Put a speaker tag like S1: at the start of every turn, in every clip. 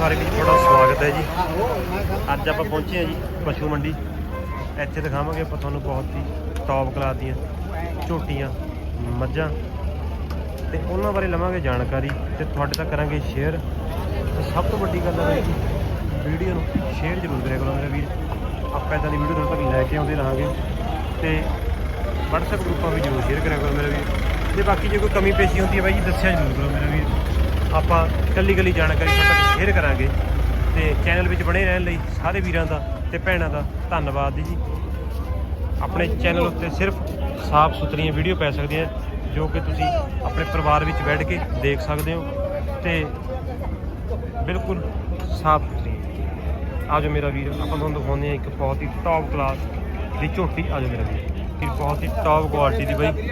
S1: ਸਾਰੇ ਵੀਰ ਤੁਹਾਡਾ ਸਵਾਗਤ ਹੈ ਜੀ। ਅੱਜ ਆਪਾਂ ਪਹੁੰਚੇ ਹਾਂ ਜੀ ਪਸ਼ੂ ਮੰਡੀ। ਇੱਥੇ ਦਿਖਾਵਾਂਗੇ ਆਪਾਂ ਤੁਹਾਨੂੰ ਬਹੁਤ ਹੀ ਟੌਪ ਕਲਾਸ ਦੀਆਂ ਝੋਟੀਆਂ, ਮੱਝਾਂ ਤੇ ਉਹਨਾਂ ਬਾਰੇ ਲਵਾਂਗੇ ਜਾਣਕਾਰੀ ਤੇ ਤੁਹਾਡੇ ਤੱਕ ਕਰਾਂਗੇ ਸ਼ੇਅਰ ਤੇ ਸਭ ਤੋਂ ਵੱਡੀ ਗੱਲ ਹੈ ਜੀ, ਵੀਡੀਓ ਨੂੰ ਸ਼ੇਅਰ ਜ਼ਰੂਰ ਕਰਿਆ ਕਰੋ ਮੇਰੇ ਵੀਰ। ਆਪਾਂ ਇਦਾਂ ਦੀ ਵੀਡੀਓ ਤੁਹਾਨੂੰ ਤੱਕ ਲੈ ਕੇ ਆਉਂਦੇ ਰਹਾਂਗੇ ਤੇ WhatsApp ਗਰੁੱਪਾਂ ਵੀ ਜ਼ਰੂਰ ਸ਼ੇਅਰ ਕਰਿਆ ਕਰੋ ਮੇਰੇ ਵੀਰ। ਤੇ ਬਾਕੀ ਜੇ ਕੋਈ ਕਮੀ ਪੇਸ਼ੀ ਹੁੰਦੀ ਹੈ ਬਾਈ ਜੀ, ਦੱਸਿਆ ਜ਼ਰੂਰ ਕਰੋ ਮੇਰੇ ਵੀਰ। ਆਪਾਂ ਕੱਲੀ ਕੱਲੀ ਜਾਣਕਾਰੀ ਤੁਹਾਡੇ ਤੱਕ ਸ਼ੇਅਰ ਕਰਾਂਗੇ ਤੇ ਚੈਨਲ ਵਿੱਚ ਬਣੇ ਰਹਿਣ ਲਈ ਸਾਰੇ ਵੀਰਾਂ ਦਾ ਤੇ ਭੈਣਾਂ ਦਾ ਧੰਨਵਾਦ ਜੀ। ਆਪਣੇ ਚੈਨਲ ਉੱਤੇ ਸਿਰਫ ਸਾਫ਼ ਸੁਥਰੀਆਂ ਵੀਡੀਓ ਪੈ ਸਕਦੀਆਂ, ਜੋ ਕਿ ਤੁਸੀਂ ਆਪਣੇ ਪਰਿਵਾਰ ਵਿੱਚ ਬੈਠ ਕੇ ਦੇਖ ਸਕਦੇ ਹੋ ਤੇ ਬਿਲਕੁਲ ਸਾਫ਼ ਸੁਥਰੀ। ਆਜੋ ਮੇਰਾ ਵੀਰ, ਆਪਾਂ ਤੁਹਾਨੂੰ ਦਿਖਾਉਂਦੇ ਹਾਂ ਇੱਕ ਬਹੁਤ ਹੀ ਟੌਪ ਕਲਾਸ ਦੀ ਝੋਟੀ। ਆਜੋ ਮੇਰਾ ਵੀਰ ਕਿ ਬਹੁਤ ਹੀ ਟੌਪ ਕੁਆਲਿਟੀ ਦੀ ਬਈ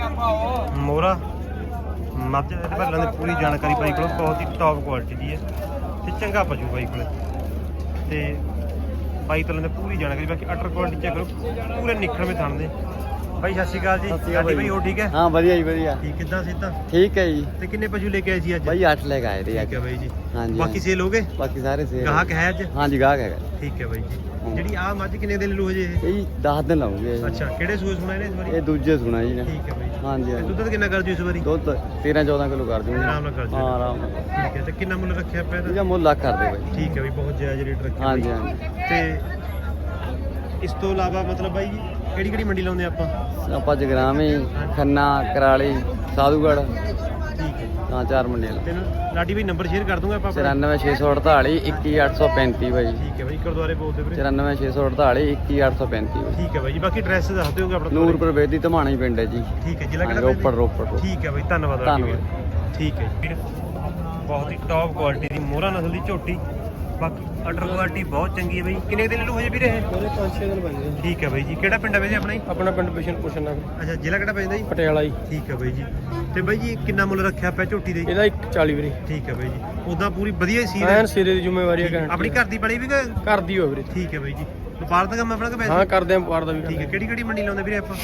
S1: ਮੋਰਾ ਮੱਝ ਇਹਦੇ ਬਾਰੇ ਲੈਂਦੇ ਪੂਰੀ ਜਾਣਕਾਰੀ ਬਾਈ ਕੋਲ ਬਹੁਤ ਹੀ ਟੌਪ ਕੁਆਲਿਟੀ ਦੀ ਹੈ ਤੇ ਚੰਗਾ ਪਸ਼ੂ ਬਾਈ ਕੋਲ। ਤੇ ਬਾਈ ਤੋਂ ਲੈਂਦੇ ਪੂਰੀ ਜਾਣਕਾਰੀ ਬਾਕੀ ਅਟਰ ਕੁਆਲਿਟੀ ਚੈੱਕ ਕਰੋ ਪੂਰੇ ਨਿਖੜਵੇਂ ਥਣ ਦੇ। ਬਾਈ ਸਤਿ ਸ਼੍ਰੀ ਅਕਾਲ ਜੀ। ਸਾਡੀ
S2: ਬਾਈ।
S1: ਹੋ ਠੀਕ ਹੈ?
S2: ਹਾਂ ਵਧੀਆ ਜੀ ਵਧੀਆ।
S1: ਠੀਕ ਕਿੱਦਾਂ ਸਿੱਧਾ
S2: ਠੀਕ ਹੈ ਜੀ।
S1: ਤੇ ਕਿੰਨੇ ਪਸ਼ੂ ਲੈ ਕੇ ਆਏ ਸੀ ਅੱਜ?
S2: ਬਾਈ 8 ਲੈ ਕੇ ਆਏ ਤੇ
S1: ਠੀਕ ਹੈ ਬਾਈ ਜੀ।
S2: ਹਾਂਜੀ
S1: ਬਾਕੀ ਸੇਲ ਹੋ ਗਏ?
S2: ਬਾਕੀ ਸਾਰੇ ਸੇ
S1: ਗਾਹਕ ਹੈ ਅੱਜ?
S2: ਹਾਂਜੀ ਗਾਹਕ ਹੈਗਾ।
S1: ਠੀਕ ਹੈ ਬਾਈ ਜੀ। ਜਿਹੜੀ ਆ ਮੱਝ ਕਿੰਨੇ ਦਿਨ ਲੂ ਹਜੇ ਇਹ?
S2: ਇਹ ਜੀ 10 ਦਿਨ ਲਾਉਂਗੇ
S1: ਅੱਛਾ ਕਿਹੜੇ ਸੂਏ ਸੁਣਾ ਇਹਨੇ ਇਸ ਵਾਰੀ?
S2: ਇਹ ਦੂਜੇ ਸੁਣਾ ਜੀ ਨੇ
S1: ਠੀਕ ਹੈ ਬਾਈ
S2: ਹਾਂਜੀ
S1: ਤੇ
S2: ਹਾਂਜੀ।
S1: ਦੁੱਧ ਕਿੰਨਾ ਕਰ ਦਿਓ ਇਸ ਵਾਰੀ?
S2: ਦੁੱਧ 13 14 ਕਿਲੋ ਕਰ ਦੂੰਗੇ
S1: ਆਰਾਮ ਨਾਲ ਕਰ ਦਿਓ।
S2: ਹਾਂ। ਆਰਾਮ ਨਾਲ।
S1: ਠੀਕ ਹੈ ਤੇ ਕਿੰਨਾ ਮੁੱਲ ਰੱਖਿਆ ਆਪਾਂ ਇਹਦਾ?
S2: ਇਹਦਾ ਮੁੱਲ ਲੱਖ ਕਰ ਦੇ ਬਾਈ।
S1: ਠੀਕ ਹੈ ਬਈ ਬਹੁਤ ਜਾਇਜ਼ ਰੇਟ ਰੱਖਿਆ
S2: ਹਾਂਜੀ। ਹਾਂਜੀ।
S1: ਤੇ ਇਸ ਤੋਂ ਇਲਾਵਾ ਮਤਲਬ ਬਾਈ ਜੀ ਕਿਹੜੀ ਕਿਹੜੀ ਮੰਡੀ ਲਾਉਂਦੇ ਆਪਾਂ?
S2: ਆਪਾਂ ਜਗਰਾਮੀ ਖੰਨਾ ਕਰਾਲੀ ਸਾਧੂਗੜ
S1: ਠੀਕ ਹੈ
S2: ਚਾਰ ਮੰਡੀਆਂ ਲਾ
S1: ਤੇ ਲਾਡੀ ਬਾਈ ਨੰਬਰ ਸ਼ੇਅਰ ਕਰ ਦੂੰਗਾ ਆਪਾਂ ਆਪਣਾ।
S2: 94648 21835 ਬਾਈ।
S1: ਠੀਕ ਹੈ ਬਾਈ ਗੁਰਦੁਆਰੇ ਬੋਲਦੇ ਵੀਰੇ।
S2: 94648 21835 ਬਾਈ।
S1: ਠੀਕ ਹੈ ਬਾਈ ਜੀ ਬਾਕੀ ਐਡਰੈਸ ਦੱਸ ਦਿਓਗੇ ਆਪਣਾ
S2: ਨੂਰਪੁਰ ਵੇਦੀ ਧਮਾਣਾ ਹੀ ਪਿੰਡ ਹੈ ਜੀ।
S1: ਠੀਕ ਹੈ ਜ਼ਿਲ੍ਹਾ
S2: ਹਾਂ,
S1: ਕਿਹੜਾ
S2: ਰੋਪੜ ਰੋਪੜ ਰੋਪੜ।
S1: ਠੀਕ ਹੈ ਬਾਈ ਧੰਨਵਾਦ ਲਾਡੀ। ਵੀਰ। ਠੀਕ ਹੈ ਜੀ। ਵੀਰ ਬਹੁਤ ਹੀ ਟੌਪ ਕੁਆਲਿਟੀ ਦੀ ਮੋਹਰਾ ਨਸਲ ਦੀ ਝੋਟੀ। ਬਾਕੀ ਅਡਰ ਕੁਆਲਿਟੀ ਬਹੁਤ ਚੰਗੀ ਹੈ ਬਾਈ। ਕਿੰਨੇ ਦਿਨ ਲੂ ਹਜੇ ਵੀਰੇ? ਇਹ
S3: ਮੇਰੇ 5-6 ਦਿਨ ਬਣ
S1: ਠੀਕ ਹੈ ਬਾਈ ਜੀ। ਕਿਹੜਾ ਪਿੰਡ ਹੈ ਬਾਈ ਜੀ ਆਪਣਾ ਜੀ?
S3: ਆਪਣਾ ਪਿੰਡ ਬਿਸ਼ਨ ਪੁੱਛਣਾ
S1: ਅੱਛਾ ਜ਼ਿਲ੍ਹਾ ਕਿਹੜਾ ਪੈਂਦਾ ਜੀ?
S3: ਪਟਿਆਲਾ ਜੀ।
S1: ਠੀਕ ਹੈ ਬਾਈ ਜੀ। ਤੇ ਬਾਈ ਜੀ ਕਿੰਨਾ ਮੁੱਲ ਰੱਖਿਆ ਪਿਆ ਝੋਟੀ ਦੇ?
S3: ਇਹਦਾ 140 ਵੀਰੇ।
S1: ਠੀਕ ਹੈ ਬਾਈ ਜੀ। ਉਦਾਂ ਪੂਰੀ ਵਧੀਆ ਹੀ ਸੀ
S3: ਐਨ ਸਿਰੇ ਦੀ ਜ਼ਿੰਮੇਵਾਰੀ ਹੈ।
S1: ਠੀਕ। ਆਪਣੀ ਘਰ ਦੀ ਵੀ ਕਿ-
S3: ਕਰਦੀ ਹੋ ਵੀਰੇ।
S1: ਠੀਕ ਹੈ ਬਾਈ ਜੀ। ਵਪਾਰ ਦਾ ਕੰਮ ਆਪਣਾ ਕਿ ਵੈਸੇ
S3: ਹਾਂ ਕਰਦੇ ਆਂ ਦਾ ਵੀ
S1: ਠੀਕ ਹੈ। ਕਿਹੜੀ ਕਿਹੜੀ ਮੰਡੀ ਲਾਉਂਦੇ ਵੀਰੇ ਆਪਾਂ?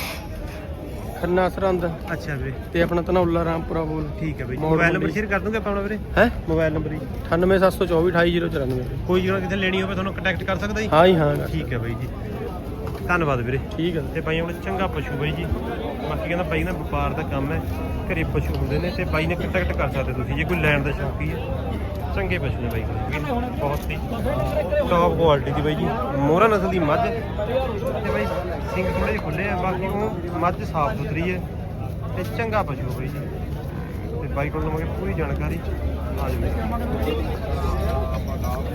S3: ਖੰਨਾ ਸਰੰਦ
S1: ਅੱਛਾ ਵੀਰੇ।
S3: ਤੇ ਆਪਣਾ ਧਨੌਲਾ ਰਾਮਪੁਰਾ ਬੋਲ।
S1: ਠੀਕ ਹੈ ਬਾਈ
S3: ਮੋੜ
S1: ਮੋਬਾਈਲ ਨੰਬਰ
S3: ਮੰਡੀ।
S1: ਸ਼ੇਅਰ ਕਰ ਦੂੰਗੇ ਆਪਾਂ ਆਪਣਾ ਵੀਰੇ?
S3: ਹੈ?
S1: ਮੋਬਾਈਲ ਨੰਬਰ
S3: 98724
S1: ਕੋਈ ਜਿਹੜਾ ਕਿਤੇ ਲੈਣੀ ਹੋਵੇ ਤੁਹਾਨੂੰ ਕੰਟੈਕਟ ਕਰ ਸਕਦਾ ਜੀ?
S3: ਹਾਂ ਜੀ ਹਾਂ
S1: ਠੀਕ ਹੈ ਬਾਈ ਜੀ। ਧੰਨਵਾਦ ਵੀਰੇ।
S3: ਠੀਕ ਹੈ
S1: ਤੇ ਬਾਈ ਆਪਣੇ ਚੰਗਾ ਪਸ਼ੂ ਬਾਈ ਜੀ। ਬਾਕੀ ਕਹਿੰਦਾ ਬਾਈ ਦਾ ਵਪਾਰ ਦਾ ਕੰਮ ਹੈ ਘਰੇ ਪਸ਼ੂ ਹੁੰਦੇ ਨੇ ਤੇ ਬਾਈ ਨੇ ਕੰਟੈਕਟ ਕਰ ਸਕਦੇ ਤੁਸੀਂ ਜੇ ਕੋਈ ਲੈਣ ਦਾ ਸ਼ੌਕੀ ਹੈ। ਚੰਗੇ ਪਸ਼ੂ ਨੇ ਬਾਈ ਬਹੁਤ ਹੀ ਟੌਪ ਕੁਆਲਿਟੀ ਦੀ ਬਾਈ ਜੀ। ਮੋਹਰਾ ਨਸਲ ਦੀ ਮੱਝ। ਤੇ ਬਾਈ ਸਿੰਘ ਥੋੜੇ ਜਿਹੇ ਖੁੱਲੇ ਆ ਬਾਕੀ ਉਹ ਮੱਝ ਸਾਫ਼ ਸੁਥਰੀ ਹੈ ਤੇ ਚੰਗਾ ਪਸ਼ੂ ਹੈ ਬਾਈ ਜੀ। ਤੇ ਬਾਈ ਕੋਲ ਲਵਾਂਗੇ ਪੂਰੀ ਜਾਣਕਾਰੀ। ਆ ਜਾਵੇ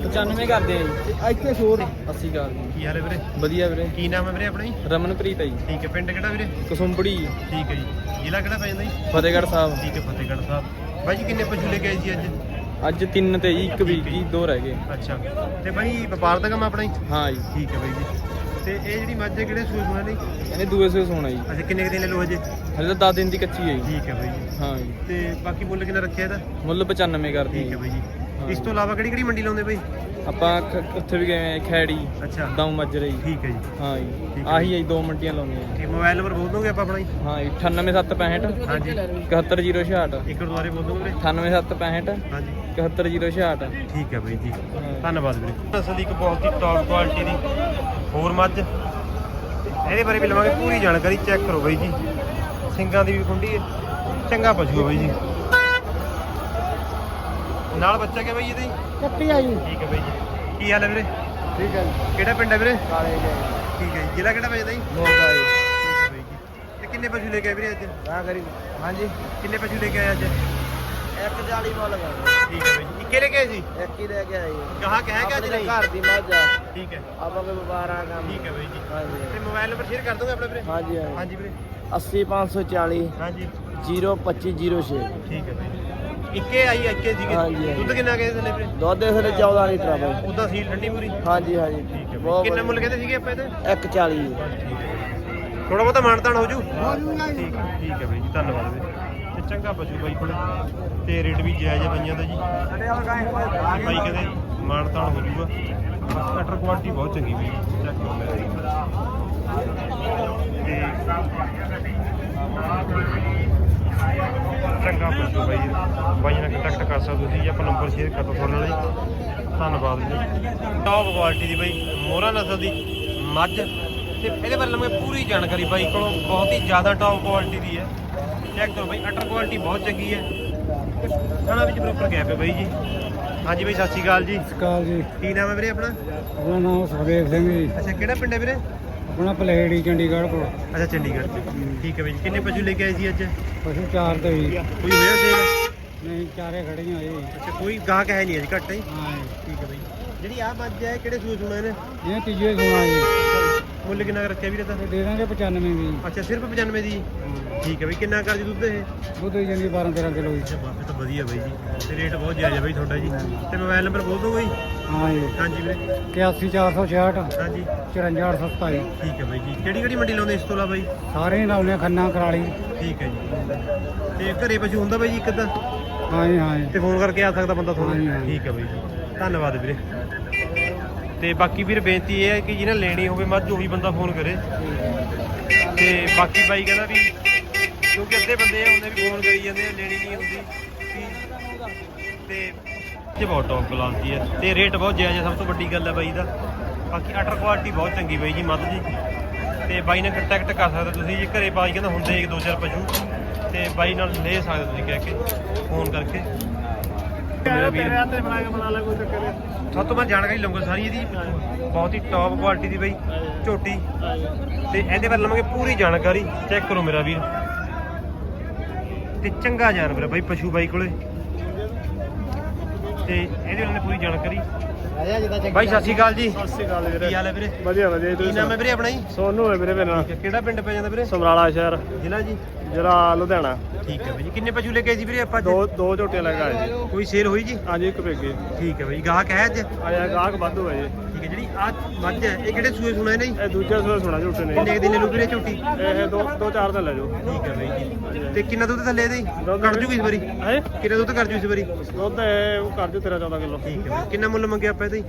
S3: 95 ਕਰਦੇ ਆ ਜੀ। ਇੱਥੇ ਸ਼ੋਰ 80 ਗਾ
S1: ਕੀ ਹਾਲ ਹੈ ਵੀਰੇ?
S3: ਵਧੀਆ ਵੀਰੇ।
S1: ਕੀ ਨਾਮ ਹੈ ਵੀਰੇ ਆਪਣਾ ਜੀ?
S3: ਰਮਨਪ੍ਰੀਤ ਹੈ ਜੀ।
S1: ਠੀਕ ਹੈ ਪਿੰਡ ਕਿਹੜਾ ਵੀਰੇ?
S3: ਕਸੁੰਬੜੀ
S1: ਠੀਕ ਹੈ ਜੀ। ਜ਼ਿਲ੍ਹਾ ਕਿਹੜਾ ਪੈ ਜਾਂਦਾ ਜੀ?
S3: ਫਤਿਹਗੜ੍ਹ ਸਾਹਿਬ।
S1: ਠੀਕ ਹੈ ਫਤਿਹਗੜ੍ਹ ਸਾਹਿਬ। ਬਾਈ ਜੀ ਕਿੰਨੇ ਪਸ਼ੂ ਲੈ ਕੇ ਆਏ ਜੀ ਅੱਜ?
S3: ਅੱਜ ਤਿੰਨ ਤੇ ਜੀ ਇੱਕ ਵੀ ਜੀ ਦੋ ਰਹਿ ਗਏ।
S1: ਅੱਛਾ। ਤੇ ਬਾਈ ਵਪਾਰ ਦਾ ਕੰਮ ਆਪਣਾ ਹੀ?
S3: ਹਾਂ ਜੀ।
S1: ਠੀਕ ਹੈ ਬਾਈ ਜੀ। ਤੇ ਇਹ ਜਿਹੜੀ ਮੱਝ ਹੈ ਕਿਹੜੇ ਸੂਏ ਸੂਏ ਨੇ?
S3: ਇਹਨੇ ਦੂਏ ਸੇ ਸੋਣਾ ਜੀ।
S1: ਅੱਛਾ ਕਿੰਨੇ ਕੁ ਦਿਨ ਲੈ ਲਓ ਹਜੇ?
S3: ਹਲੇ ਤਾਂ 10 ਦਿਨ ਦੀ ਕੱਚੀ ਹੈ ਜੀ।
S1: ਠੀਕ ਹੈ ਬਾਈ ਜੀ।
S3: ਹਾਂ ਜੀ।
S1: ਤੇ ਬਾਕੀ ਮੁੱਲ ਕਿੰਨਾ ਰੱਖਿਆ ਇਹਦਾ?
S3: ਮੁੱਲ 95 ਕਰਦੇ
S1: ਠੀਕ ਹੈ ਬਾਈ ਜੀ। ਇਸ ਤੋਂ ਇਲਾਵਾ ਕਿਹੜੀ ਕਿਹੜੀ ਮੰਡੀ ਲਾਉਂਦੇ ਬਾਈ?
S3: ਆਪਾਂ ਖ- ਉੱਥੇ ਵੀ ਗਏ ਆ ਖੈੜੀ
S1: ਅੱਛਾ।
S3: ਦਾਉ ਮੱਜਰੇ। ਜੀ
S1: ਠੀਕ ਹੈ ਜੀ।
S3: ਹਾਂ
S1: ਠੀਕ
S3: ਜੀ।
S1: ਹੈ।
S3: ਆਹੀ ਜੀ, ਦੋ ਮੰਡੀਆਂ ਲਾਉਂਦੇ
S1: ਤੇ ਮੋਬਾਈਲ ਨੰਬਰ ਬੋਲ ਦੋਗੇ ਆਪਾਂ ਆਪਣਾ ਜੀ?
S3: ਆ ਹਾਂ ਜੀ 98765
S1: ਹਾਂਜੀ।
S3: 71066
S1: ਇੱਕ ਦੁਆਰੇ ਬੋਲ ਦੋਗੇ?
S3: 98765
S1: ਹਾਂਜੀ।
S3: 71066
S1: ਠੀਕ ਹੈ ਬਾਈ ਜੀ। ਧੰਨਵਾਦ ਵੀਰੇ। ਅਸਲ ਇੱਕ ਬਹੁਤ ਹੀ ਟੌਪ ਕੁਆਲਿਟੀ ਦੀ ਹੋਰ ਮੱਝ। ਇਹਦੇ ਬਾਰੇ ਵੀ ਲਵਾਂਗੇ ਪੂਰੀ ਜਾਣਕਾਰੀ ਚੈੱਕ ਕਰੋ ਬਾਈ ਜੀ। ਸਿੰਘਾਂ ਦੀ ਵੀ ਕੁੰਡੀ ਹੈ। ਚੰਗਾ ਪਸ਼ੂ ਹੈ ਬਾਈ ਜੀ। ਨਾਲ ਬੱਚਾ ਕਿਆ ਬਾਈ ਇਹਦੇ?
S3: ਕੱਟੀ ਆ ਜੀ।
S1: ਠੀਕ ਹੈ ਬਾਈ ਜੀ। ਕੀ ਹਾਲ ਹੈ ਵੀਰੇ?
S3: ਠੀਕ ਹੈ ਜੀ।
S1: ਕਿਹੜਾ ਪਿੰਡ ਹੈ ਵੀਰੇ?
S3: ਕਾਲੇ ਗਏ
S1: ਠੀਕ ਹੈ ਜੀ। ਜ਼ਿਲ੍ਹਾ ਕਿਹੜਾ ਪੈਂਦਾ ਜੀ?
S3: ਮੋਗਾ ਜੀ।
S1: ਠੀਕ ਹੈ ਬਾਈ ਜੀ। ਤੇ ਕਿੰਨੇ ਪਸ਼ੂ ਲੈ ਕੇ ਆਏ ਵੀਰੇ ਅੱਜ?
S3: ਆ ਕਰੀ ਹਾਂਜੀ।
S1: ਕਿੰਨੇ ਪਸ਼ੂ ਲੈ ਕੇ ਆਏ ਅੱਜ?
S3: 140 ਮੁੱਲ
S1: ਠੀਕ ਹੈ ਬਾਈ ਜੀ। ਇੱਕੇ ਲੈ ਕੇ ਆਏ ਜੀ
S3: ਇੱਕ ਹੀ ਲੈ ਕੇ ਆਈ
S1: ਕਹਾ ਕਿ ਹੈ ਕਿ ਅੱਜ
S3: ਆਪਣੇ
S1: ਨਹੀਂ?
S3: ਘਰ ਦੀ ਮੱਝ ਆ।
S1: ਠੀਕ ਹੈ
S3: ਆਪਾਂ ਕੋਈ ਵਪਾਰ ਆ ਕੰਮ
S1: ਠੀਕ ਹੈ ਬਾਈ ਜੀ।
S3: ਹਾਂਜੀ।
S1: ਤੇ ਮੋਬਾਈਲ ਨੰਬਰ ਸ਼ੇਅਰ ਕਰ ਦੋਗੇ ਆਪਣਾ ਵੀਰੇ?
S3: ਹਾਂਜੀ ਹਾਂਜੀ।
S1: ਹਾਂਜੀ ਵੀਰੇ।
S3: 80540
S1: ਹਾਂਜੀ।
S3: 02506
S1: ਠੀਕ ਹੈ ਬਾਈ ਇੱਕੇ ਆਈ ਇੱਕੇ ਸੀਗੇ?
S3: ਹਾਂਜੀ, ਹਾਂਜੀ।
S1: ਦੁੱਧ ਕਿੰਨਾ ਗਏ ਥੱਲੇ ਵੀਰੇ?
S3: ਦੁੱਧ ਇਸ ਵੇਲੇ 14 ਲੀਟਰ ਆ ਬਾਈ।
S1: ਉਦਾਂ ਸੀ ਠੰਡੀ ਪੂਰੀ?
S3: ਹਾਂਜੀ ਹਾਂਜੀ।
S1: ਠੀਕ ਹੈ ਬਾਈ।
S3: ਬਹੁਤ
S1: ਕਿੰਨਾ ਮੁੱਲ ਕਹਿੰਦੇ ਸੀਗੇ ਆਪਾਂ ਇਹਦੇ?
S3: 140
S1: ਥੋੜਾ ਬਹੁਤਾ ਮਾਨਤਾਨ ਹੋ ਜੂ? ਠੀਕ ਹੈ ਠੀਕ ਹੈ ਬਾਈ ਜੀ ਧੰਨਵਾਦ ਵੀਰੇ। ਤੇ ਚੰਗਾ ਪਸ਼ੂ ਬਾਈ ਕੋਲ। ਤੇ ਰੇਟ ਵੀ ਜਾਇਜ਼ ਹੈ ਬਈਆਂ ਦਾ ਜੀ। ਬਾਈ ਕਹਿੰਦੇ ਮਾਨਤਾਨ ਹੋ ਜੂਗਾ। ਕਟਰ ਕੁਆਲਿਟੀ ਬਹੁਤ ਚੰਗੀ ਬਈ। ਚੈੱਕ ਕਰੋ ਤੇ ਚੰਗਾ ਪਸ਼ੂ ਬਾਈ ਬਾਈ ਨਾਲ ਕੰਟੈਕਟ ਕਰ ਸਕਦੇ ਤੁਸੀਂ ਆਪਾਂ ਨੰਬਰ ਸ਼ੇਅਰ ਕਰ ਦੋ ਤੁਹਾਡੇ ਨਾਲ ਧੰਨਵਾਦ ਜੀ। ਟੌਪ ਕੁਆਲਿਟੀ ਦੀ ਬਾਈ ਮੋਹਰਾ ਨਸਲ ਦੀ ਮੱਝ। ਤੇ ਇਹਦੇ ਬਾਰੇ ਲਵਾਂਗੇ ਪੂਰੀ ਜਾਣਕਾਰੀ ਬਾਈ ਕੋਲੋਂ ਬਹੁਤ ਹੀ ਜ਼ਿਆਦਾ ਟੌਪ ਕੁਆਲਿਟੀ ਦੀ ਹੈ। ਚੈੱਕ ਕਰੋ ਬਾਈ ਅਟਰ ਕੁਆਲਿਟੀ ਬਹੁਤ ਚੰਗੀ ਹੈ। ਖਾਣਾ ਵਿੱਚ ਪ੍ਰੋਪਰ ਗੈਪ ਹੈ ਬਾਈ ਜੀ। ਹਾਂਜੀ ਬਾਈ ਸਤਿ ਸ਼੍ਰੀ ਅਕਾਲ ਜੀ।
S4: ਸਕਾਲ ਜੀ।
S1: ਕੀ ਨਾਮ ਹੈ ਵੀਰੇ ਆਪਣਾ?
S4: ਆਪਣਾ ਨਾਮ ਸੁਖਦੇਵ ਸਿੰਘ ਜੀ।
S1: ਅੱਛਾ ਕਿਹੜਾ ਪਿੰਡ ਹੈ ਵੀਰੇ?
S4: ਆਪਣਾ ਪਲੇੜੀ ਚੰਡੀਗੜ੍ਹ ਕੋਲ।
S1: ਅੱਛਾ ਚੰਡੀਗੜ੍ਹ ਚ ਠੀਕ ਹੈ ਬਾਈ ਜੀ। ਕਿੰਨੇ ਪਸ਼ੂ ਲੈ ਕੇ ਆਏ ਸੀ ਅੱਜ?
S4: ਪਸ਼ੂ ਚਾਰ ਤੇ ਜੀ
S1: ਕੋਈ ਹੋਇਆ ਸੇਲ
S4: ਨਹੀਂ ਚਾਰੇ ਖੜੀਆਂ ਜੀ
S1: ਅੱਛਾ ਕੋਈ ਗਾਹਕ ਹੈ ਨਹੀਂ ਅੱਜ ਘੱਟ ਹੀ
S4: ਹਾਂ
S1: ਠੀਕ ਹੈ ਬਾਈ। ਜਿਹੜੀ ਆ ਮੱਝ ਹੈ ਕਿਹੜੇ ਸੂਏ ਸੁਣਾ
S4: ਜੀ ਇਹ ਤੀਜੇ ਸੁਣਾ ਜੀ।
S1: ਮੁੱਲ ਕਿੰਨਾ ਕੁ ਰੱਖਿਆ ਵੀਰੇ ਤਾਂ?
S4: ਤੇ ਦੇ ਦਾਂਗੇ 95 ਦੀ
S1: ਅੱਛਾ ਸਿਰਫ 95 ਦੀ ਠੀਕ ਹੈ ਬਈ ਕਿੰਨਾ ਕਰ ਜੀ ਦੁੱਧ ਇਹ?
S4: ਦੁੱਧ ਦੀ ਜਾਂਦੀ 12 13 ਕਿਲੋ ਜੀ।
S1: ਤਾਂ ਵਧੀਆ ਬਾਈ ਜੀ। ਤੇ ਰੇਟ ਬਹੁਤ ਜਾਇਜ਼ ਹੈ ਬਾਈ ਤੁਹਾਡਾ ਜੀ। ਤੇ ਮੋਬਾਈਲ ਨੰਬਰ ਬੋਲ ਦਿਓ ਬਾਈ
S4: ਹਾਂ ਜੀ।
S1: ਹਾਂਜੀ ਵੀਰੇ।
S4: 81466
S1: ਹਾਂਜੀ।
S4: 54827
S1: ਠੀਕ ਹੈ ਬਾਈ ਜੀ। ਕਿਹੜੀ ਕਿਹੜੀ ਮੰਡੀ ਲਾਉਂਦੇ ਇਸ ਤੋਂ ਇਲਾਵਾ ਬਾਈ?
S4: ਸਾਰੇ ਹੀ ਲਾਉਨੇ ਖੰਨਾ ਕਰਾਲੀ।
S1: ਠੀਕ ਹੈ ਜੀ। ਤੇ ਘਰੇ ਪਸ਼ੂ ਹੁੰਦਾ ਬਾਈ ਜੀ ਇੱਕ ਅੱਧਾ?
S4: ਹਾਂ ਜੀ ਹਾਂ ਜੀ।
S1: ਤੇ ਫੋਨ ਕਰਕੇ ਆ ਸਕਦਾ ਬੰਦਾ ਤੁਹਾਨੂੰ। ਠੀਕ ਹੈ ਬਾਈ ਜੀ। ਧੰਨਵਾਦ ਵੀਰੇ। ਤੇ ਬਾਕੀ ਵੀਰ ਬੇਨਤੀ ਇਹ ਹੈ ਕਿ ਜਿਹਨੇ ਲੈਣੀ ਹੋਵੇ ਮੱਝ ਉਹੀ ਬੰਦਾ ਫੋਨ ਕਰੇ। ਤੇ ਬਾਕੀ ਬਾਈ ਕਹਿੰਦਾ ਵੀ ਕਿਉਂਕਿ ਅੱਧੇ ਬੰਦੇ ਆ, ਉਹਨੇ ਵੀ ਫੋਨ ਕਰੀ ਜਾਂਦੇ ਆ, ਲੈਣੀ ਨਹੀਂ ਹੁੰਦੀ। ਵੀ ਤੇ ਬਹੁਤ ਟੌਪ ਕਲਾਸ ਦੀ ਹੈ ਤੇ ਰੇਟ ਬਹੁਤ ਜਾਇਜ਼ ਹੈ ਸਭ ਤੋਂ ਵੱਡੀ ਗੱਲ ਹੈ ਬਾਈ ਦਾ। ਬਾਕੀ ਆਟਰ ਕੁਆਲਿਟੀ ਬਹੁਤ ਚੰਗੀ ਬਾਈ ਜੀ, ਮੱਧ ਜੀ। ਤੇ ਬਾਈ ਨਾਲ ਕੰਟੈਕਟ ਕਰ ਸਕਦੇ ਤੁਸੀਂ ਜੇ, ਘਰੇ ਬਾਈ ਕਹਿੰਦਾ ਹੁੰਦੇ ਇੱਕ ਦੋ ਚਾਰ ਪਸ਼ੂ। ਤੇ ਬਾਈ ਨਾਲ ਲੈ ਸਕਦੇ ਤੁਸੀਂ ਕਹਿ ਕੇ ਫੋਨ ਕਰਕੇ। ਮੇਰਾ ਵੀਰ।
S4: ਤੇ ਬਣਾ ਕੇ ਬਣਾ ਲੈ ਕੋਈ ਚੱਕਰ ਨਹੀਂ
S1: ਸਭ ਤੋਂ ਮੈਂ ਜਾਣਕਾਰੀ ਲਵਾਂਗਾ ਸਾਰੀ ਇਹਦੀ। ਬਹੁਤ ਹੀ ਟੌਪ ਕੁਆਲਿਟੀ ਦੀ ਬਈ, ਝੋਟੀ। ਤੇ ਇਹਦੇ ਬਾਰੇ ਲਵਾਂਗੇ ਪੂਰੀ ਜਾਣਕਾਰੀ। ਚੈੱਕ ਕਰੋ ਮੇਰਾ ਵੀਰ। ਤੇ ਚੰਗਾ ਜਾਨਵਰ ਹੈ ਬਈ ਪਸ਼ੂ ਬਾਈ ਕੋਲੇ। ਤੇ ਇਹਦੇ ਬਾਰੇ ਪੂਰੀ ਜਾਣਕਾਰੀ। ਬਾਈ ਸਤਿ ਸ਼੍ਰੀ ਅਕਾਲ ਜੀ।
S4: ਸਤਿ ਸ਼੍ਰੀ ਅਕਾਲ
S1: ਕੀ ਹਾਲ ਹੈ ਵੀਰੇ?
S4: ਵਧੀਆ ਵਧੀਆ
S1: ਕੀ ਨਾਮ ਹੈ ਵੀਰੇ ਆਪਣਾ ਜੀ?
S4: ਸੋਨੂ ਹੈ ਵੀਰੇ ਮੇਰਾ ਨਾਮ
S1: ਕਿਹੜਾ ਪਿੰਡ ਪੈ ਜਾਂਦਾ ਵੀਰੇ?
S4: ਸਮਰਾਲਾ ਸ਼ਹਿਰ।
S1: ਜ਼ਿਲ੍ਹਾ ਜੀ?
S4: ਜਿਹੜਾ ਲੁਧਿਆਣਾ।
S1: ਠੀਕ ਹੈ ਬਾਈ ਜੀ ਕਿੰਨੇ ਪਸ਼ੂ ਲੈ ਕੇ ਆਏ ਜੀ ਵੀਰੇ ਆਪਾਂ?
S4: ਦੋ ਦੋ ਝੋਟੇ ਲਗਾਏ ਜੀ।
S1: ਕੋਈ ਸੇਲ ਹੋਈ ਜੀ?
S4: ਅੱਜ ਇੱਕ ਪੇਗੇ
S1: ਠੀਕ ਹੈ ਬਾਈ ਗਾਹਕ ਹੈ ਅੱਜ?
S4: ਆਇਆ ਗਾਹਕ ਵਾਧੂ ਹੈ ਜੀ।
S1: ਠੀਕ ਹੈ ਜਿਹੜੀ ਆ ਮੱਝ ਹੈ ਇਹ ਕਿਹੜੇ ਸੂਏ ਸੁਣਾ ਨੇ
S4: ਇਹ ਦੂਜਾ ਸੂਆ ਸੁਣਾ ਝੋਟੇ ਨੇ।
S1: ਕਿੰਨੇ ਕੁ ਦਿਨ ਲੈ ਲੂ ਵੀਰੇ ਝੋਟੀ
S4: ਇਹ ਦੋ ਦੋ ਚਾਰ ਦਿਨ ਲੈ ਜਾਓ।
S1: ਠੀਕ ਹੈ ਬਾਈ ਜੀ। ਤੇ ਕਿੰਨਾ ਦੁੱਧ ਥੱਲੇ ਇਹਦੇ?
S4: ਦੁੱਧ
S1: ਕੱਢ ਜੂਗੀ ਇਸ ਵਾਰੀ?
S4: ਹੈ?
S1: ਕਿੰਨਾ ਦੁੱਧ ਕਰ ਜੂ ਇਸ ਵਾਰੀ?
S4: ਦੁੱਧ ਇਹ ਉਹ ਕਰ ਦਿਓ 13 14 ਕਿਲੋ।
S1: ਠੀਕ ਹੈ ਬਾਈ। ਕਿੰਨਾ ਮੁੱਲ ਮੰਗਿਆ ਆਪਾਂ ਇਹਦੇ?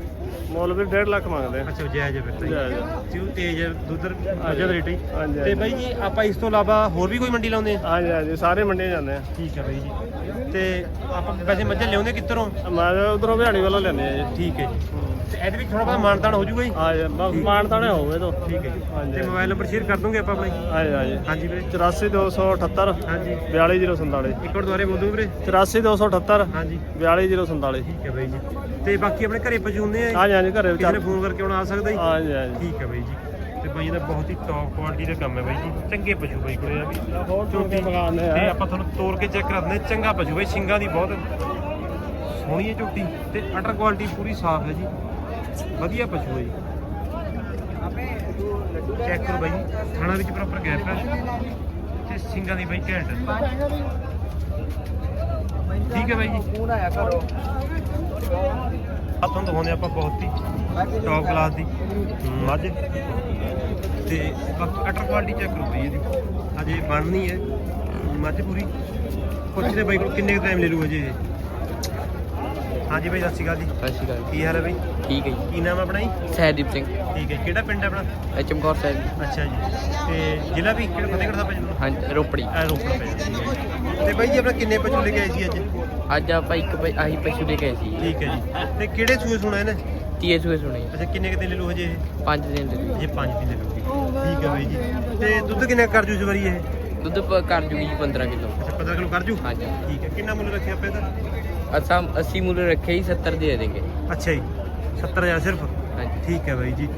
S4: ਮੁੱਲ ਵੀ 1.5 ਲੱਖ ਮੰਗਦੇ ਆ।
S1: ਅੱਛਾ ਜਾਇਜ਼ ਹੈ ਫਿਰ ਤਾਂ
S4: ਜਾਇਜ਼
S1: ਜੀ ਜਿਉ ਤੇਜ਼ ਹੈ ਦੁੱਧ ਦਾ ਰੇਟ ਹੀ।
S4: ਹਾਂਜੀ
S1: ਤੇ
S4: ਹਾਂਜੀ।
S1: ਬਾਈ ਜੀ ਆਪਾਂ ਇਸ ਤੋਂ ਇਲਾਵਾ ਹੋਰ ਵੀ ਕੋਈ ਮੰਡੀ ਲਾਉਂਦੇ ਆ?
S4: ਹਾਂਜੀ ਹਾਂਜੀ ਸਾਰੇ ਮੰਡੀਆਂ ਜਾਂਦੇ ਆ।
S1: ਠੀਕ ਹੈ ਬਾਈ ਜੀ। ਤੇ ਆਪਾਂ ਵੈਸੇ ਮੱਝਾਂ ਲਿਆਉਂਦੇ ਕਿੱਧਰੋਂ?
S4: ਮੈਂ ਉਧਰੋਂ ਬਿਹਾੜੀ ਵੱਲੋਂ ਲੈਂਦੇ ਆ ਜੀ।
S1: ਠੀਕ ਹੈ ਜੀ। ਤੇ ਇਹਦੇ ਵਿੱਚ ਥੋੜਾ ਬਹੁਤਾ ਮਾਨਤਾਨ ਹੋ ਜਾਊਗਾ ਜੀ?
S4: ਹਾਂ ਜੀ ਬਸ ਮਾਨ ਤਾਣੇ ਹੋਵੇ ਤੋਂ।
S1: ਠੀਕ ਹੈ ਜੀ।
S4: ਹਾਂਜੀ।
S1: ਤੇ ਮੋਬਾਈਲ ਨੰਬਰ ਸ਼ੇਅਰ ਕਰ ਦੋਗੇ ਆਪਾਂ ਆਪਣਾ ਜੀ?
S4: ਹਾਂਜੀ ਹਾਂਜੀ
S1: ਵੀਰੇ।
S4: 84278
S1: ਹਾਂਜੀ।
S4: 42047
S1: ਇੱਕ ਵਾਰ ਦੁਬਾਰੇ ਬੋਲ ਦਿਓ ਵੀਰੇ
S4: 84278
S1: ਹਾਂਜੀ।
S4: 42047
S1: ਠੀਕ ਹੈ ਬਾਈ ਜੀ। ਤੇ ਬਾਕੀ ਆਪਣੇ ਘਰੇ ਹੁੰਦੇ ਆ
S4: ਹਾਂਜੀ ਹਾਂਜੀ ਘਰੇ
S1: ਕਿਸੇ ਨੇ ਫੋਨ ਕਰਕੇ ਆਉਣਾ ਆ ਸਕਦਾ ਜੀ?
S4: ਹਾਂਜੀ ਹਾਂਜੀ
S1: ਠੀਕ ਹੈ ਬਾਈ ਜੀ। ਤੇ ਬਾਈ ਇਹਦਾ ਬਹੁਤ ਹੀ ਟੌਪ ਕੁਆਲਿਟੀ ਦਾ ਕੰਮ ਹੈ ਬਾਈ ਜੀ। ਚੰਗੇ ਪਸ਼ੂ ਬਾਈ ਕੋਲੇ ਆ ਵੀ।
S4: ਬਹੁਤ
S1: ਝੋਟੀ
S4: ਝੋਟੇ ਮਗਾਉਂਦੇ
S1: ਤੇ
S4: ਆ
S1: ਆਪਾਂ ਤੁਹਾਨੂੰ ਤੋੜ ਕੇ ਚੈੱਕ ਕਰਦੇ ਹਾਂ। ਚੰਗਾ ਪਸ਼ੂ ਬਾਈ ਸਿੰਗਾਂ ਦੀ ਬਹੁਤ ਸੋਹਣੀ ਹੈ ਝੋਟੀ ਤੇ ਅਟਰ ਕੁਆਲਿਟੀ ਪੂਰੀ ਸਾਫ਼ ਹੈ ਜੀ। ਵਧੀਆ ਪਸ਼ੂ ਹੈ ਜੀ। ਚੈੱਕ ਕਰੋ ਬਾਈ। ਥਾਣਾ ਵਿੱਚ ਪ੍ਰੋਪਰ ਗੈਪ ਹੈ। ਤੇ ਸਿੰਗਾਂ ਦੀ ਬਾਈ ਘੈਂਟ ਹੈ। ਠੀਕ ਹੈ ਬਾਈ ਜੀ।
S4: ਫੋਨ ਆਇਆ ਕਰੋ
S1: ਆ ਦਿਖਾਉਂਦੇ ਆਪਾਂ ਬਹੁਤ ਹੀ ਟੌਪ ਕਲਾਸ ਦੀ। ਮੱਝ ਤੇ ਬਾਕੀ ਅਟਰ ਕੁਆਲਿਟੀ ਚੈੱਕ ਕਰੋ ਬਈ ਇਹਦੀ। ਅਜੇ ਬਣਨੀ ਹੈ। ਮੱਝ ਪੂਰੀ। ਪੁੱਛਦੇ ਬਾਈ ਕੋਲ ਕਿੰਨੇ ਟਾਈਮ ਲੈ ਲੂ ਅਜੇ ਇਹ? ਹਾਂਜੀ ਬਾਈ ਸਤਿ ਸ਼੍ਰੀ ਅਕਾਲ ਜੀ।
S5: ਸਤਿ ਸ਼੍ਰੀ ਅਕਾਲ
S1: ਕੀ ਹਾਲ ਹੈ ਬਾਈ
S5: ਠੀਕ ਹੈ
S1: ਕੀ ਨਾਮ ਹੈ ਆਪਣਾ ਜੀ?
S5: ਜੀ ਸਹਿਦੀਪ ਸਿੰਘ।
S1: ਠੀਕ ਹੈ ਕਿਹੜਾ ਪਿੰਡ ਹੈ ਆਪਣਾ?
S5: ਇਹ ਚਮਕੌਰ ਸਾਹਿਬ
S1: ਅੱਛਾ ਜੀ। ਤੇ ਜ਼ਿਲ੍ਹਾ ਵੀ ਕਿਹੜਾ ਫਤਿਹਗੜ੍ਹ ਸਾਹਿਬ ਪੈਂਦਾ
S5: ਹਾਂਜੀ ਰੋਪੜੀ।
S1: ਆ ਰੋਪੜ ਪੈਂਦਾ ਤੇ ਬਾਈ ਜੀ ਆਪਣਾ ਕਿੰਨੇ ਪਸ਼ੂ ਲੈ ਕੇ ਆਏ ਸੀ ਅੱਜ?
S5: ਅੱਜ ਆਪਾਂ ਇੱਕ ਪ- ਆਹੀ ਪਸ਼ੂ ਲੈ ਕੇ ਆਏ ਸੀ।
S1: ਠੀਕ ਹੈ ਜੀ। ਤੇ ਕਿਹੜੇ ਸੂਏ ਸੁਣਾ ਇਹਨੇ
S5: ਤੀਏ ਸੂਏ ਸੁਣੇ
S1: ਅੱਛਾ ਕਿੰਨੇ ਕੁ ਦਿਨ ਲੈ ਲੂ ਅਜੇ ਇਹ?
S5: ਪੰਜ ਦਿਨ ਦੇ
S1: ਇਹ 5 ਦਿਨ ਲੱਗੂਗੀ ਠੀਕ ਹੈ ਬਾਈ ਜੀ। ਤੇ ਦੁੱਧ ਕਿੰਨਾ ਕਰ ਜੂ ਇਸ ਵਾਰੀ ਇਹ?
S5: ਦੁੱਧ ਪ- ਕਰ ਜੂਗੀ ਜੀ 15 ਕਿਲੋ।
S1: ਅੱਛਾ 15 ਕਿਲੋ ਕਰ ਜੂ?
S5: ਹਾਂਜੀ।
S1: ਠੀਕ ਹੈ ਕਿੰਨਾ ਮੁੱਲ ਰੱਖਿਆ ਆਪਾਂ ਇਹਦਾ?
S5: ਅਸਾਂ 80 ਮੁੱਲ ਰੱਖੇ ਹੀ 70 ਦੇ ਦੇਂਗੇ
S1: ਅੱਛਾ ਜੀ 70000 ਸਿਰਫ?
S5: ਹਾਂਜੀ।
S1: ਠੀਕ ਹੈ ਬਾਈ ਜੀ।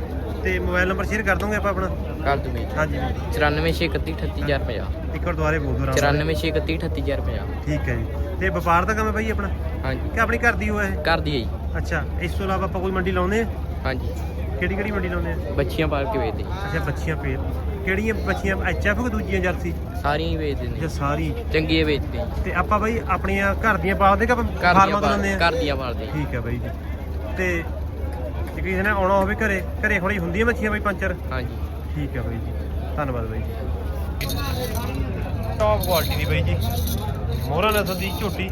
S1: ਤੇ ਮੋਬਾਈਲ ਨੰਬਰ ਸ਼ੇਅਰ ਕਰ ਦੋਗੇ ਆਪਾਂ ਆਪਣਾ?
S5: ਕਰ ਦੂੰਗੇ
S1: ਹਾਂਜੀ।
S5: 9461388050
S1: ਇੱਕ ਵਾਰ ਦੁਬਾਰੇ ਬੋਲ ਦਿਓ ਆਰਾਮ ਨਾਲ।
S5: 9461388050
S1: ਠੀਕ ਹੈ ਜੀ। ਤੇ ਵਪਾਰ ਦਾ ਕੰਮ ਹੈ ਬਾਈ ਆਪਣਾ?
S5: ਹਾਂਜੀ।
S1: ਕਿ ਆਪਣੀ ਘਰ ਦੀ ਹੋਇਆ ਇਹ?
S5: ਕਰ ਦਈਏ ਜੀ।
S1: ਅੱਛਾ ਇਸ ਤੋਂ ਇਲਾਵਾ ਆਪਾਂ ਕੋਈ ਮੰਡੀ ਲਾਉਂਦੇ ਆ
S5: ਹਾਂਜੀ।
S1: ਕਿਹੜੀ ਕਿਹੜੀ ਮੰਡੀ ਲਾਉਂਦੇ ਆ
S5: ਬੱਚੀਆਂ ਪਾਲ ਕੇ ਵੇਚਦੇ
S1: ਅੱਛਾ ਬੱਚੀਆਂ ਪੇਰ ਕਿਹੜੀਆਂ ਬੱਚੀਆਂ? ਐਚਐਫ ਕਿ ਦੂਜੀਆਂ ਜਰਸੀ
S5: ਸਾਰੀਆਂ ਹੀ ਵੇਚਦੇ
S1: ਜਾਂ
S5: ਨੇ
S1: ਸਾਰੀ।
S5: ਚੰਗੀਆਂ ਵੇਚਦੇ ਜੀ
S1: ਤੇ ਆਪਾਂ ਬਾਈ ਆਪਣੀਆਂ ਘਰ ਦੀਆਂ ਪਾਲਦੇ ਕਿ ਆਪਾਂ ਫਾਰਮਾਂ ਤੋਂ ਲੈਂਦੇ ਆ?
S5: ਘਰ ਦੀਆਂ ਪਾਲਦੇ ਜੀ।
S1: ਠੀਕ ਹੈ ਬਾਈ ਜੀ। ਤੇ ਜੇ ਕਿਸੇ ਨੇ ਆਉਣਾ ਹੋਵੇ ਘਰੇ ਘਰੇ ਖੋੜੀ ਹੁੰਦੀਆਂ ਮੱਛੀਆਂ ਬਾਈ ਪੰਜ ਚਾਰ
S5: ਹਾਂਜੀ।
S1: ਠੀਕ ਹੈ ਬਾਈ ਜੀ। ਧੰਨਵਾਦ ਬਾਈ ਜੀ। ਟੌਪ ਕੁਆਲਿਟੀ ਦੀ ਬਾਈ ਜੀ। ਮੋਹਰਾ ਨਸਲ ਦੀ ਝੋਟੀ।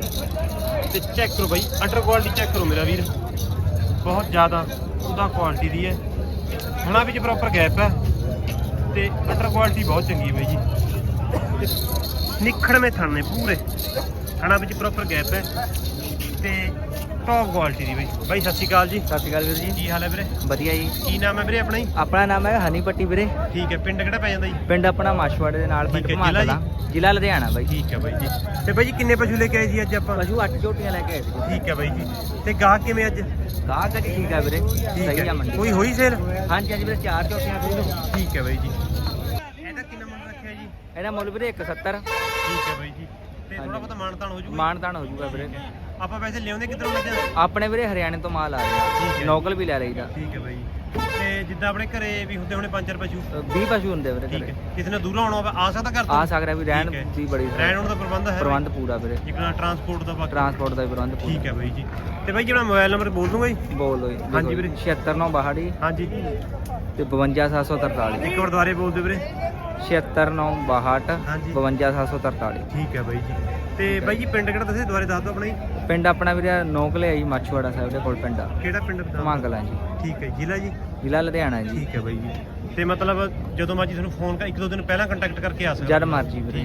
S1: ਤੇ ਚੈੱਕ ਕਰੋ ਬਾਈ ਅੰਡਰ ਕੁਆਲਿਟੀ ਚੈੱਕ ਕਰੋ ਮੇਰਾ ਵੀਰ। ਬਹੁਤ ਜ਼ਿਆਦਾ ਉਹਦਾ ਕੁਆਲਿਟੀ ਦੀ ਹੈ। ਹੁਣਾਂ ਵਿੱਚ ਪ੍ਰੋਪਰ ਗੈਪ ਹੈ। ਤੇ ਅੰਡਰ ਕੁਆਲਿਟੀ ਬਹੁਤ ਚੰਗੀ ਹੈ ਬਾਈ ਜੀ। ਤੇ ਨਿਖੜਵੇਂ ਥਣ ਨੇ ਪੂਰੇ। ਥਣਾ ਵਿੱਚ ਪ੍ਰੋਪਰ ਗੈਪ ਹੈ। ਤੇ ਟੌਪ ਕੁਆਲਿਟੀ ਦੀ ਬਈ। ਬਾਈ ਸਤਿ ਸ਼੍ਰੀ ਅਕਾਲ ਜੀ।
S3: ਸਤਿ ਸ਼੍ਰੀ ਅਕਾਲ ਵੀਰ ਜੀ।
S1: ਕੀ ਹਾਲ ਹੈ ਵੀਰੇ?
S3: ਵਧੀਆ ਜੀ।
S1: ਕੀ ਨਾਮ ਹੈ ਵੀਰੇ ਆਪਣਾ ਜੀ?
S3: ਆਪਣਾ ਨਾਮ ਹੈ ਹਨੀ ਪੱਟੀ ਵੀਰੇ।
S1: ਠੀਕ ਹੈ ਪਿੰਡ ਕਿਹੜਾ ਪੈ ਜਾਂਦਾ ਜੀ?
S3: ਪਿੰਡ ਆਪਣਾ ਮਾਸ਼ਵਾੜੇ ਦੇ ਨਾਲ ਪਿੰਡ
S1: ਜ਼ਿਲ੍ਹਾ
S3: ਦਾ ਜ਼ਿਲ੍ਹਾ ਲੁਧਿਆਣਾ ਬਾਈ।
S1: ਠੀਕ ਹੈ ਬਾਈ ਜੀ। ਤੇ ਬਾਈ ਜੀ ਕਿੰਨੇ ਪਸ਼ੂ ਲੈ ਕੇ ਆਏ ਜੀ ਅੱਜ ਆਪਾਂ?
S3: ਪਸ਼ੂ ਅੱਠ ਝੋਟੀਆਂ ਲੈ ਕੇ ਆਏ ਸੀ
S1: ਠੀਕ ਹੈ ਬਾਈ ਜੀ। ਤੇ ਗਾਹਕ ਕਿਵੇਂ ਅੱਜ?
S3: ਗਾਹ ਤੱਕ ਠੀਕ ਹੈ ਵੀਰੇ। ਸਹੀ ਆ
S1: ਹੈ
S3: ਮੰਡੀ
S1: ਕੋਈ ਹੋਈ ਸੇਲ
S3: ਹਾਂਜੀ ਹਾਂਜੀ ਵੀਰੇ ਚਾਰ ਝੋਟੀਆਂ ਖਰੀਦੋ
S1: ਠੀਕ ਹੈ ਬਾਈ ਜੀ। ਇਹਦਾ ਕਿੰਨਾ ਮੁੱਲ ਰੱਖਿਆ ਜੀ?
S3: ਇਹਦਾ ਮੁੱਲ ਵੀਰੇ 170
S1: ਠੀਕ ਹੈ ਬਾਈ ਜੀ। ਤੇ ਥੋੜਾ। ਬਹੁਤਾ ਮਾਨਤਾਨ ਹੋ ਜੂਗਾ
S3: ਮਾਨਤਾਨ ਹੋ ਜਾਊਗਾ ਵੀਰੇ।
S1: ਆਪਾਂ ਵੈਸੇ ਲਿਆਉਂਦੇ ਕਿੱਧਰੋਂ ਮੱਝਾਂ
S3: ਆਪਣੇ ਵੀਰੇ ਹਰਿਆਣੇ ਤੋਂ ਮਾਲ ਆ
S1: ਠੀਕ
S3: ਰਿਹਾ
S1: ਹੈ।
S3: ਨੋਕਲ ਵੀ ਲੈ ਲਈਦਾ।
S1: ਠੀਕ ਹੈ ਬਾਈ। ਤੇ ਜਿੱਦਾਂ ਆਪਣੇ ਘਰੇ ਵੀ ਹੁੰਦੇ ਹੋਣੇ ਪੰਜ ਚਾਰ ਪਸ਼ੂ?
S3: 20 ਪਸ਼ੂ ਹੁੰਦੇ ਵੀਰੇ
S1: ਠੀਕ
S3: ਘਰੇ।
S1: ਹੈ। ਕਿਸੇ ਨੇ ਦੂਰੋਂ ਆਉਣਾ ਹੋਵੇ ਆ ਸਕਦਾ ਘਰ ਤੋਂ?
S3: ਆ ਸਕਦਾ ਵੀ ਰਹਿਣ
S1: ਠੀਕ ਹੈ।
S3: ਦੀ ਬੜੀ
S1: ਰਹਿਣ ਹੋਣ ਦਾ ਪ੍ਰਬੰਧ ਹੈ
S3: ਪ੍ਰਬੰਧ ਪੂਰਾ ਵੀਰੇ।
S1: ਜਿਕਣਾ ਟਰਾਂਸਪੋਰਟ ਦਾ ਬਾਕੀ।
S3: ਟਰਾਂਸਪੋਰਟ ਦਾ ਵੀ ਪ੍ਰਬੰਧ ਪੂਰਾ।
S1: ਠੀਕ ਹੈ ਬਾਈ ਜੀ। ਤੇ ਬਾਈ ਜਿਹੜਾ ਮੋਬਾਈਲ ਨੰਬਰ ਬੋਲ ਦੂੰਗਾ ਜੀ?
S3: ਬੋਲੋ ਜੀ।
S1: ਹਾਂਜੀ ਵੀਰੇ।
S3: 76962
S1: ਹਾਂਜੀ।
S3: ਤੇ 52743
S1: ਇੱਕ ਵਾਰ ਦੁਬਾਰੇ ਬੋਲ ਦਿਓ ਵੀਰੇ।
S3: 76962
S1: ਹਾਂਜੀ।
S3: 52743
S1: ਠੀਕ ਹੈ ਬਾਈ ਜੀ। ਤੇ ਬਾਈ ਜੀ ਪਿੰਡ ਕਿਹੜਾ ਦੱਸੇ ਦੁਬਾਰੇ ਦੱਸ ਦਿਓ ਆਪਣਾ ਜੀ।
S3: ਪਿੰਡ ਆਪਣਾ ਵੀਰੇ ਨੋਕਲੇ ਆਈ ਮਾਛਵਾੜਾ ਸਾਹਿਬ ਦੇ ਕੋਲ ਪਿੰਡ ਆ।
S1: ਕਿਹੜਾ ਪਿੰਡ ਬਤਾ
S3: ਮੰਗਲਾਂ ਜੀ।
S1: ਠੀਕ ਹੈ ਜ਼ਿਲ੍ਹਾ ਜੀ?
S3: ਜ਼ਿਲ੍ਹਾ ਲੁਧਿਆਣਾ ਜੀ।
S1: ਠੀਕ ਹੈ ਬਾਈ ਜੀ। ਤੇ ਮਤਲਬ ਜਦੋਂ ਮਰਜ਼ੀ ਤੁਹਾਨੂੰ ਫੋਨ ਕਰ ਇੱਕ ਦੋ ਦਿਨ ਪਹਿਲਾਂ ਕੰਟੈਕਟ ਕਰਕੇ ਆ ਸਕਦੇ
S3: ਜਦ ਮਰਜ਼ੀ ਵੀਰੇ।